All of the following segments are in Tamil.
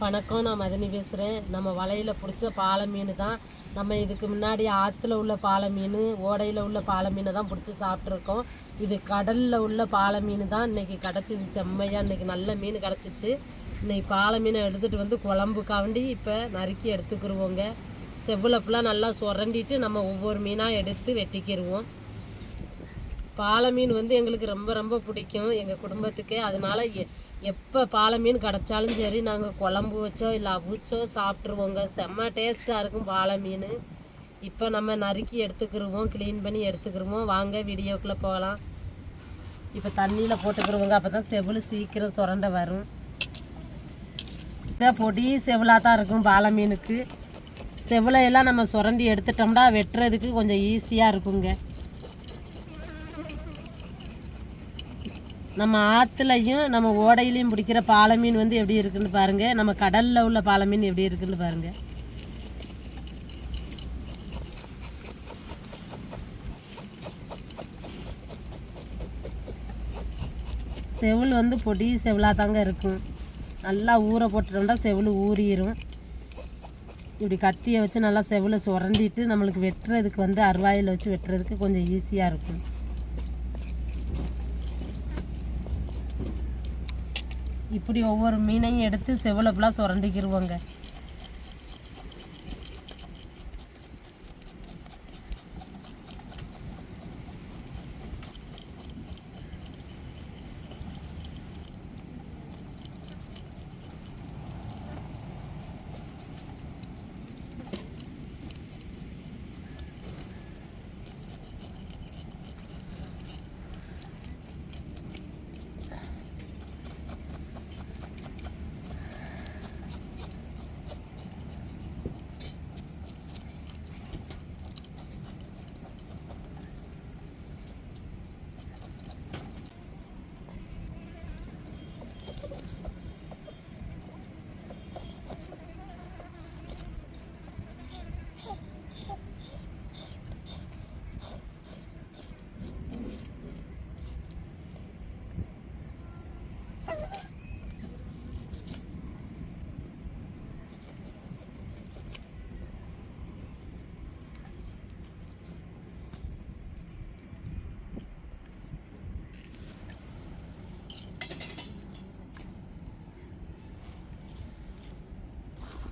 வணக்கம் நான் மதனி பேசுகிறேன் நம்ம வலையில் பிடிச்ச பாலை மீன் தான். நம்ம இதுக்கு முன்னாடி ஆற்றுல உள்ள பாலை மீன் ஓடையில் உள்ள பாலை மீனை தான் பிடிச்சி சாப்பிட்ருக்கோம் இது கடலில் உள்ள பாலை மீன் தான். இன்றைக்கி கிடச்சிச்சு செம்மையாக இன்றைக்கி நல்ல மீன் கிடச்சிச்சு. இன்னைக்கு பாலை மீனை எடுத்துகிட்டு வந்து குழம்புக்காண்டி இப்போ நறுக்கி எடுத்துக்கிருவோங்க. செவ்வளப்புலாம் நல்லா சுரண்டிட்டு நம்ம ஒவ்வொரு மீனாக எடுத்து வெட்டிக்கிருவோம். பாலை மீன் வந்து எங்களுக்கு ரொம்ப ரொம்ப பிடிக்கும் எங்கள் குடும்பத்துக்கு. அதனால எ எப்போ பாலை மீன் கிடச்சாலும் சரி நாங்கள் குழம்பு வச்சோ இல்லை அவிச்சோ சாப்பிட்ருவோங்க செம்ம டேஸ்ட்டாக இருக்கும் பாலை மீன் இப்போ நம்ம நறுக்கி எடுத்துக்கிருவோம் க்ளீன் பண்ணி எடுத்துக்கிருவோம். வாங்க வீடியோக்குள்ளே போகலாம். இப்போ தண்ணியில் போட்டுக்கிருவோங்க. அப்போ தான் செவில் சீக்கிரம் சுரண்ட வரும். இதை பொடி செவிலாக தான் இருக்கும் பாலை மீனுக்கு செவிலையெல்லாம் நம்ம சுரண்டி எடுத்துட்டோம்னா வெட்டுறதுக்கு கொஞ்சம் ஈஸியாக இருக்குங்க. நம்ம ஆற்றுலையும் நம்ம ஓடையிலையும் பிடிக்கிற பாலை மீன் வந்து எப்படி இருக்குன்னு பாருங்க. நம்ம கடலில் உள்ள பாலை மீன் எப்படி இருக்குன்னு பாருங்க. செவுள் வந்து பொடி செவிலாக தாங்க இருக்கும். நல்லா ஊற போட்டுட்டோம்னா செவுள் ஊறிடும் இப்படி கத்தியை வச்சு நல்லா செவுளை சுரண்டிட்டு நம்மளுக்கு வெட்டுறதுக்கு வந்து அருவாயில் வச்சு வெட்டுறதுக்கு கொஞ்சம் ஈஸியாக இருக்கும். இப்படி ஒவ்வொரு மீனையும் எடுத்து செவலப்பெலாம் சுரண்டிக்கிருவோங்க.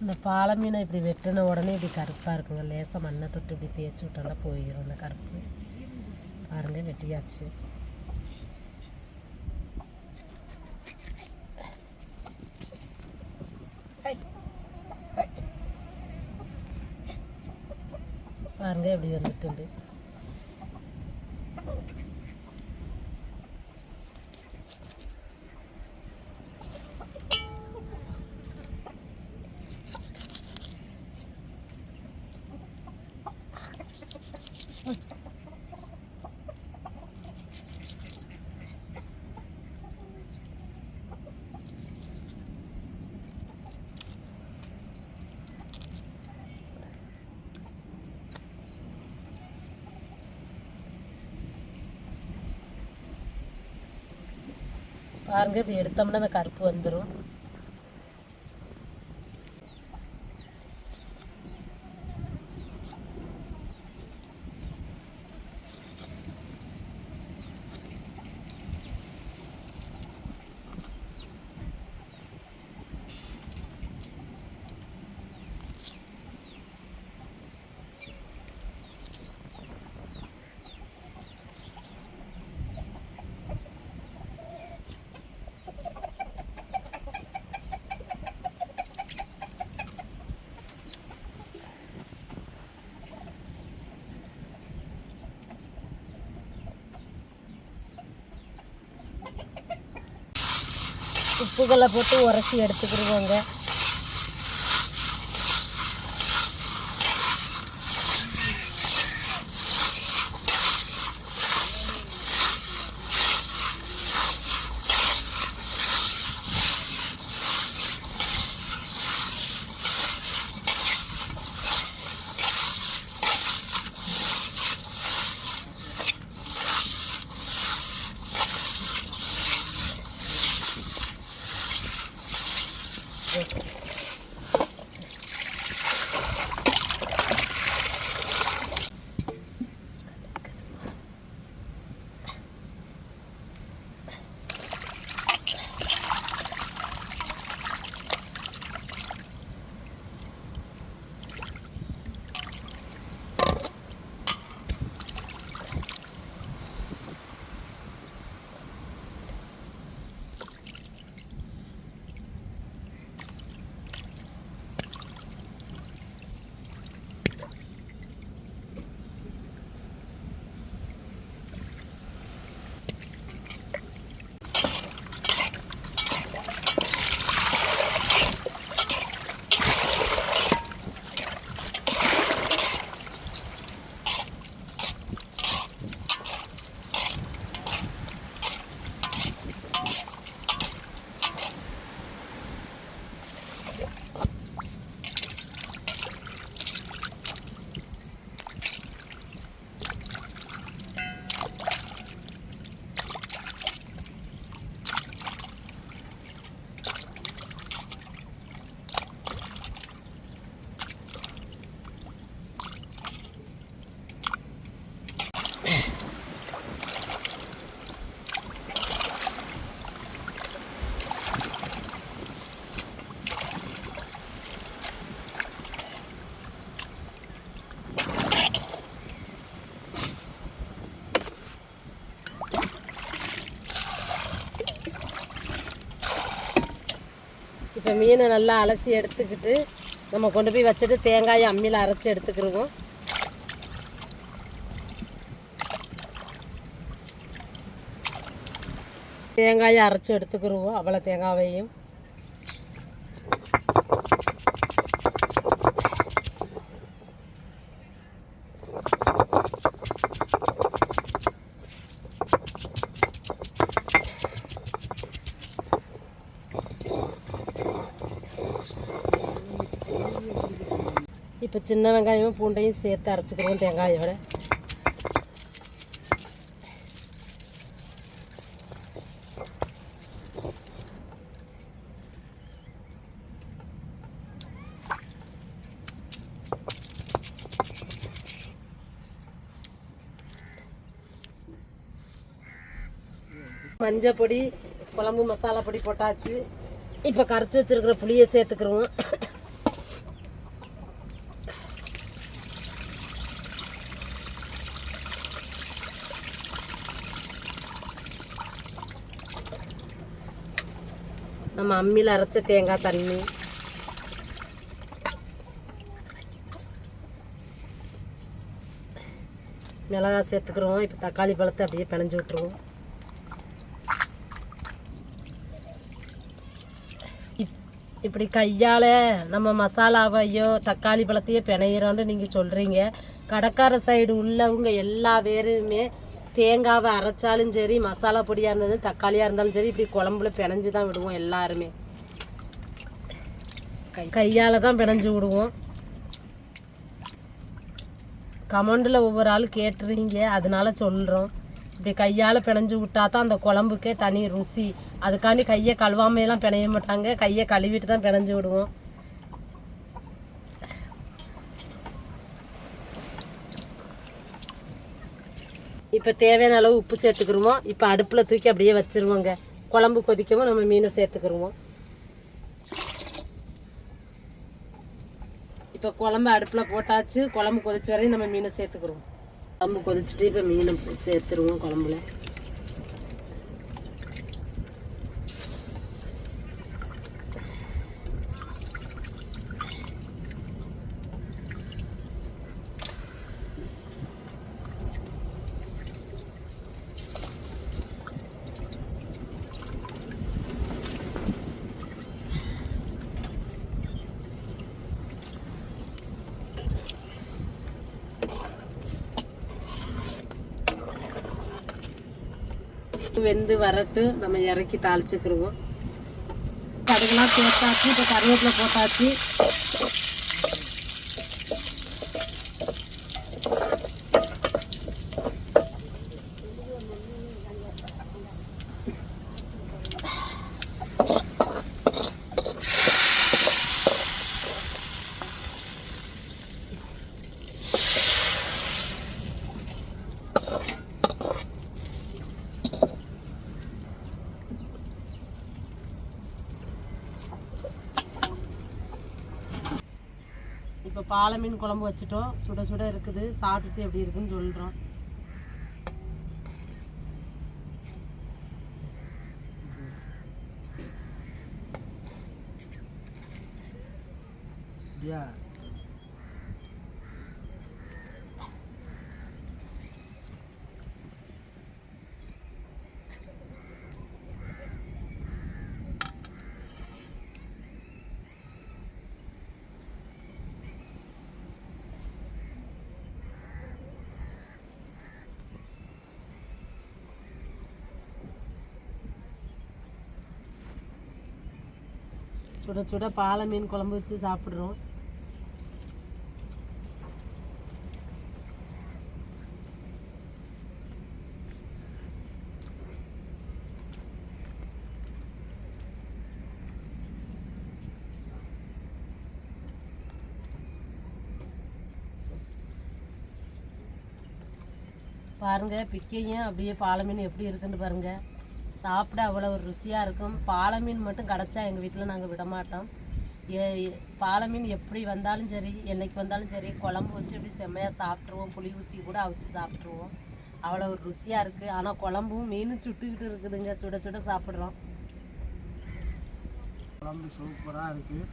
இந்த பாலை மீனை இப்படி வெட்டின உடனே இப்படி கருப்பாக இருக்குங்க. லேசாக மண்ணை தொட்டு இப்படி தேய்ச்சி விட்டோம்னா போயிடும் அந்த கருப்பு. பாருங்க வெட்டியாச்சு. பாருங்க எப்படி வந்துட்டு பாருங்க இப்படி எடுத்தோம்னா அந்த கருப்பு வந்துடும் உப்புகளை போட்டு உரசி எடுத்துக்கிடுவோங்க இப்போ மீனை நல்லா அலசி எடுத்துக்கிட்டு நம்ம கொண்டு போய் வச்சுட்டு தேங்காயை அம்மியில் அரைச்சி எடுத்துக்கிருவோம். தேங்காயை அரைச்சி எடுத்துக்கிருவோம் அவ்வளோ தேங்காவையும் இப்போ சின்ன வெங்காயமும் பூண்டையும் சேர்த்து அரைச்சிக்கிறோம் தேங்காயோட மஞ்சள் பொடி குழம்பு மசாலா பொடி போட்டாச்சு. இப்போ கரைச்சி வச்சிருக்கிற புளியை சேர்த்துக்கிறோம். நம்ம அம்மியில் அரைச்ச தேங்காய் தண்ணி. மிளகாய் சேர்த்துக்கிறோம். இப்போ தக்காளி பழத்தை அப்படியே பிணைஞ்சு விட்டுருவோம். இப்- இப்படி கையால் நம்ம மசாலாவையோ தக்காளி பழத்தையோ பிணையிறோன்னு நீங்கள் சொல்கிறீங்க கடற்கரை சைடு உள்ளவங்க எல்லா பேருமே தேங்காவை அரைச்சாலும் சரி மசாலா பொடியாக இருந்தாலும் தக்காளியாக இருந்தாலும் சரி இப்படி குழம்புல பிணைஞ்சு தான் விடுவோம் எல்லாருமே. கை கையால் தான் பிணைஞ்சு விடுவோம். கமெண்டில் ஒவ்வொரு ஆள் கேட்டுறீங்க அதனால சொல்கிறோம் இப்படி கையால் பிணைஞ்சு விட்டா தான் அந்த குழம்புக்கே தனி ருசி. அதுக்காண்டி கையை கழுவாமையெல்லாம் பிணைய மாட்டாங்க. கையை கழுவிட்டு தான் பிணைஞ்சு விடுவோம். இப்போ தேவையான அளவு உப்பு சேர்த்துக்கிருவோம் இப்போ அடுப்பில் தூக்கி அப்படியே வச்சிருவோங்க. குழம்பு கொதிக்கவும் நம்ம மீனை சேர்த்துக்கிருவோம். இப்போ குழம்பு அடுப்பில் போட்டாச்சு. குழம்பு கொதிச்ச வரையும் நம்ம மீனை சேர்த்துக்கிருவோம். குழம்பு கொதிச்சுட்டு இப்போ மீனை சேர்த்துருவோம் குழம்புல. வெந்து வரட்டு நம்ம இறக்கி தாளிச்சுக்கிருவோம். கடுகுலாம் போட்டாச்சு இப்போ கருவேப்பிலை போட்டாச்சு இப்போ பாலை மீன் குழம்பு வச்சுட்டோம். சுட சுட இருக்குது. சாப்பிட்டுட்டு எப்படி இருக்குன்னு சொல்கிறோம் Yeah. சுட சுட பாலை மீன் குழம்பு வச்சு சாப்பிட்றோம். பாருங்க பிக்கையும் அப்படியே பாலை மீன் எப்படி இருக்குன்னு பாருங்க. சாப்பிட அவ்வளோ ஒரு ருசியாக இருக்கும். பாலை மீன் மட்டும் கிடச்சா எங்கள் வீட்டில் நாங்கள் விட மாட்டோம் ஏ பாலை மீன் எப்படி வந்தாலும் சரி என்னைக்கு வந்தாலும் சரி குழம்பு வச்சு எப்படி செம்மையாக சாப்பிட்ருவோம் புளி ஊற்றி கூட அவிச்சு சாப்பிட்ருவோம் அவ்வளோ ஒரு ருசியாக இருக்குது ஆனால் குழம்பும் மீனும் சுட்டுக்கிட்டு இருக்குதுங்க. சுட சுட சாப்பிட்றோம். குழம்பு சூப்பராக இருக்குது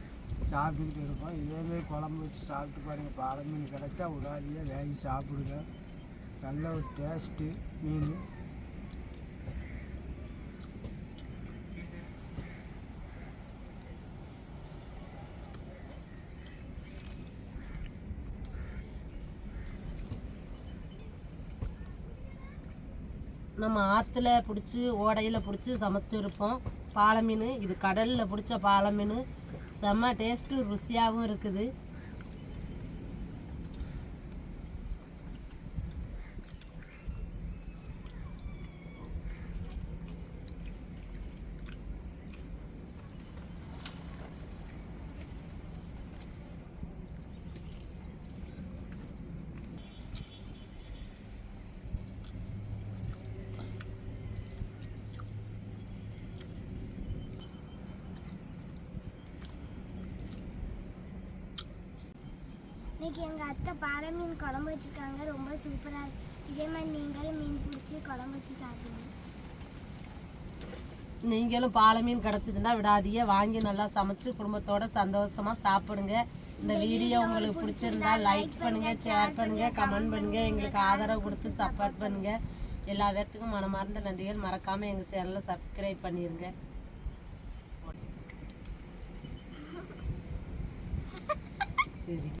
சாப்பிட்டுக்கிட்டு இருக்கோம். இதேமாரி குழம்பு வச்சு சாப்பிட்டு பாருங்கள் பாறை மீன் கிடச்சா உடாதியாக வேகி சாப்பிடுங்க. நல்ல ஒரு டேஸ்ட்டு மீன். நம்ம ஆற்றுல பிடிச்சி ஓடையில் பிடிச்சி சமைச்சிருப்போம் பாலை மீன் இது கடலில் பிடிச்ச பாலை மீன் செம்ம டேஸ்ட்டு ருசியாகவும் இருக்குது. இன்னைக்கு எங்கள் அத்தை பாறை மீன் குழம்பு வச்சுருக்காங்க. ரொம்ப சூப்பராக இருக்கு. இதே மாதிரி நீங்களும் மீன் பிடிச்சி குழம்பு வச்சு சாப்பிடுங்க. நீங்களும் பாலை மீன் கிடச்சிச்சுன்னா விடாதீங்க. வாங்கி நல்லா சமைச்சு குடும்பத்தோட சந்தோஷமாக சாப்பிடுங்க. இந்த வீடியோ உங்களுக்கு பிடிச்சிருந்தா லைக் பண்ணுங்க ஷேர் பண்ணுங்க கமெண்ட் பண்ணுங்க. எங்களுக்கு ஆதரவு கொடுத்து சப்போர்ட் பண்ணுங்க. எல்லா பேர்த்துக்கும் மனமார்ந்த நன்றிகள். மறக்காம எங்கள் சேனலை சப்ஸ்கிரைப் பண்ணிடுங்க சரி.